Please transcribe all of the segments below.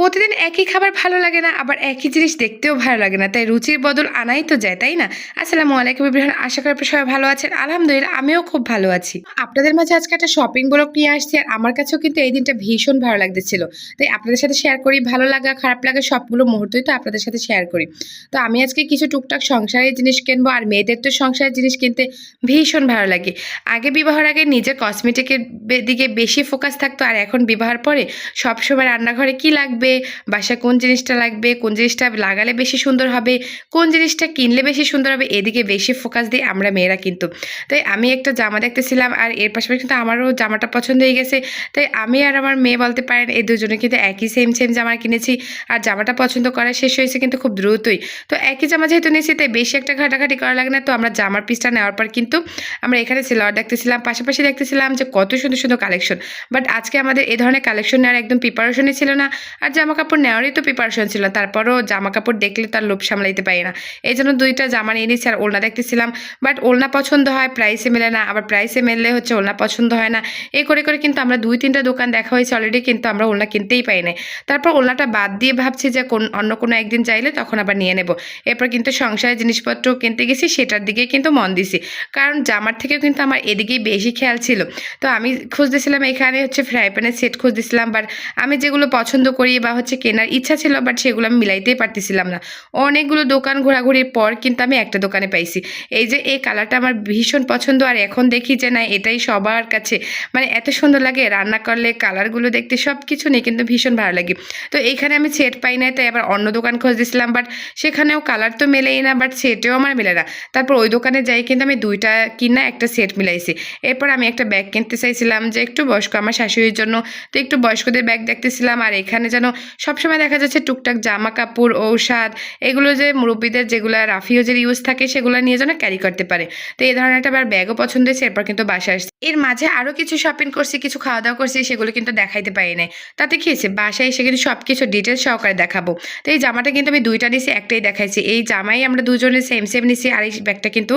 প্রতিদিন একই খাবার ভালো লাগে না, আবার একই জিনিস দেখতেও ভালো লাগে না। তাই রুচির বদল আনাই তো যায়, তাই না? আসসালামু আলাইকুম ইব্রাহিম, আশা করি সবাই ভালো আছেন। আলহামদুলিল্লাহ, আমিও খুব ভালো আছি। আপনাদের মাঝে আজকে একটা শপিং ব্লগ নিয়ে আসছি, আর আমার কাছেও কিন্তু এই দিনটা ভীষণ ভালো লাগতেছিল। তাই আপনাদের সাথে শেয়ার করি, ভালো লাগা, খারাপ লাগা সবগুলো মুহূর্তই তো আপনাদের সাথে শেয়ার করি। তো আমি আজকে কিছু টুকটাক সংসারের জিনিস কিনবো, আর মেয়েদের তো সংসারের জিনিস কিনতে ভীষণ ভালো লাগে। আগে বিবাহের আগে নিজের কসমেটিকের দিকে বেশি ফোকাস থাকতো, আর এখন বিবাহের পরে সবসময় রান্নাঘরে কি লাগবে বাসায় কোন জিনিসটা লাগবে, কোন জিনিসটা লাগালে বেশি সুন্দর হবে, কোন জিনিসটা কিনলে বেশি সুন্দর হবে, এদিকে বেশি ফোকাস দিই আমরা মেয়েরা কিন্তু। তাই আমি একটা জামা দেখতেছিলাম আর এর পাশাপাশি কিন্তু আমারও জামাটা পছন্দ হয়ে গেছে। তাই আমি আর আমার মেয়ে বলতে পারেন, এই দুজনে কিন্তু একই সেম সেম জামা কিনেছি আর জামাটা পছন্দ করা শেষ হয়েছে কিন্তু খুব দ্রুতই। তো একই জামা যেহেতু নিয়েছি, তাই বেশি একটা ঘাটাঘাটি করা লাগে না। তো আমরা জামার পিসটা নেওয়ার পর কিন্তু আমরা এখানে সিলাওয়ার দেখতেছিলাম, পাশাপাশি দেখতেছিলাম যে কত সুন্দর সুন্দর কালেকশন বাট আজকে আমাদের এই ধরনের কালেকশন নেওয়ার একদম প্রিপারেশনই ছিল না। আর জামা কাপড় নেওয়ারই তো প্রিপারেশন ছিল, তারপরও জামা কাপড় দেখলে তার লোভ সামলাইতে পারি না। এই জন্য দুইটা জামা নিয়ে নিচ্ছি আর ওলনা দেখতেছিলাম। বাট ওলনা পছন্দ হয় প্রাইসে মেলে না, আবার প্রাইসে মেললে হচ্ছে ওলনা পছন্দ হয় না। এই করে করে কিন্তু আমরা দুই তিনটা দোকান দেখা হয়েছে অলরেডি কিন্তু আমরা ওলনা কিনতেই পাই না তারপর ওলনাটা বাদ দিয়ে ভাবছি যে কোন, অন্য কোনো একদিন চাইলে তখন আবার নিয়ে নেব। এরপর কিন্তু সংসারের জিনিসপত্র কিনতে গেছি, সেটার দিকে কিন্তু মন দিছি। কারণ জামার থেকেও কিন্তু আমার এদিকেই বেশি খেয়াল ছিল। তো আমি খুঁজতেছিলাম এখানে হচ্ছে ফ্রাই প্যানের সেট খুঁজতেছিলাম বাট আমি যেগুলো পছন্দ করি বা হচ্ছে কেনার ইচ্ছা ছিল বাট সেগুলো আমি মিলাইতেই পারতেছিলাম না। অনেকগুলো দোকান ঘোরাঘুরির পর কিন্তু আমি একটা দোকানে পাইছি। এই যে এই কালারটা আমার ভীষণ পছন্দ, আর এখন দেখি যে না, এটাই সবার কাছে। মানে এত সুন্দর লাগে, রান্না করলে, কালারগুলো দেখতে সব কিছু নেই কিন্তু ভীষণ ভালো লাগে। তো এইখানে আমি সেট পাই না তাই আবার অন্য দোকান খুঁজতেছিলাম বাট সেখানেও কালার তো মেলেই না বাট সেটেও আমার মেলে না। তারপর ওই দোকানে যাই কিন্তু আমি দুইটা কিনা একটা সেট মিলাইছি। এরপর আমি একটা ব্যাগ কিনতে চাইছিলাম যে একটু বয়স্ক আমার শাশুড়ির জন্য, তো একটু বয়স্কদের ব্যাগ দেখতেছিলাম, আর এখানে যেন সবসময় দেখা যাচ্ছে টুকটাক জামা কাপড় ঔষধ, এগুলো যে মুরব্বীদের যেগুলো রাফিউজের ইউজ থাকে সেগুলো নিয়ে যেন ক্যারি করতে পারে। তো এই ধরনের একটা ব্যাগও পছন্দ হয়েছে, এরপর কিন্তু বাসায় আসছে। এর মাঝে আরও কিছু শপিং করছি, কিছু খাওয়া দাওয়া করছি, সেগুলো কিন্তু দেখাইতে পারি নাই। তাতে কি হয়েছে? বাসায় এসে কিন্তু সব কিছু ডিটেলস সহকারে দেখাবো। তো এই জামাটা কিন্তু আমি দুইটা নিছি, একটাই দেখাইছি। এই জামাই আমরা দুজনে সেম সেম নিছি, আর এই ব্যাগটা কিন্তু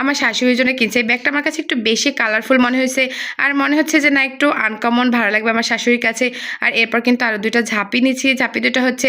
আমার শাশুড়ির জন্য কিনছে। এই ব্যাগটা আমার কাছে একটু বেশি কালারফুল মনে হয়েছে, আর মনে হচ্ছে যে না একটু আনকমন ভালো লাগবে আমার শাশুড়ির কাছে। আর এরপর কিন্তু আরও দুইটা ঝাঁপি নিচ্ছি ঝাঁপি দুটো হচ্ছে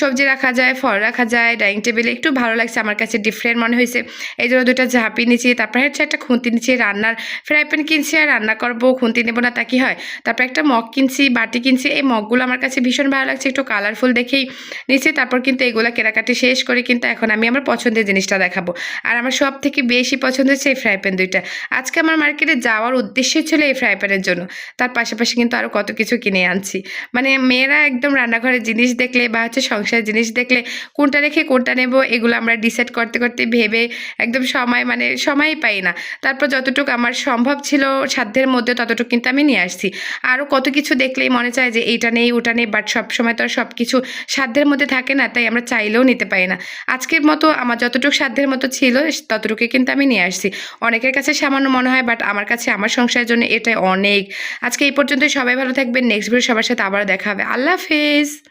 সবজি রাখা যায়, ফল রাখা যায়, ডাইনিং টেবিলে একটু ভালো লাগছে, আমার কাছে ডিফারেন্ট মনে হয়েছে। এই জন্য দুটো ঝাঁপি নিচ্ছি, তারপরে হচ্ছে একটা খুন্তি নিচ্ছি, রান্নার ফ্রাই প্যান কিনছি আর রান্না করব, খুন্তি নেব না তা কি হয়? তারপর একটা মগ কিনছি, বাটি কিনছি, এই মগগুলো আমার কাছে ভীষণ ভালো লাগছে, একটু কালারফুল দেখেই নিচ্ছি, তারপর কিন্তু এগুলো কেনাকাটি শেষ করে কিন্তু এখন আমি আমার পছন্দের জিনিসটা দেখাবো। আর আমার সব থেকে বেশি পছন্দ হচ্ছে এই ফ্রাই প্যান দুইটা। আজকে আমার মার্কেটে যাওয়ার উদ্দেশ্যই ছিল এই ফ্রাই প্যানের জন্য। তার পাশাপাশি কিন্তু আরও কত কিছু কিনে আনছি। মানে মেয়েরা একদম রান্নাঘরের জিনিস দেখলে বা হচ্ছে সংসারের জিনিস দেখলে কোনটা রেখে কোনটা নেব, এগুলো আমরা ডিসাইড করতে করতে ভেবে একদম সময় মানে সময়ই পাই না। তারপর যতটুকু আমার সম্ভব ছিল সাধ্যের মধ্যে ততটুকু কিন্তু আমি নিয়ে আসছি। আরও কত কিছু দেখলেই মনে চায় যে এইটা নেই, ওটা নেই বাট সব সময় তো আর সব কিছু সাধ্যের মধ্যে থাকে না, তাই আমরা চাইলেও নিতে পারি না। আজকের মতো আমার যতটুকু সাধ্যের মতো ছিল ততটুকু কিন্তু আমি নিয়ে আসছি। অনেকের কাছে সামান্য মনে হয় বাট আমার কাছে আমার সংসারের জন্য এটাই অনেক। আজকে এই পর্যন্তই, সবাই ভালো থাকবেন নেক্সট ভিডিও সবার সাথে আবার দেখা হবে। আল্লাহ হাফেজ! is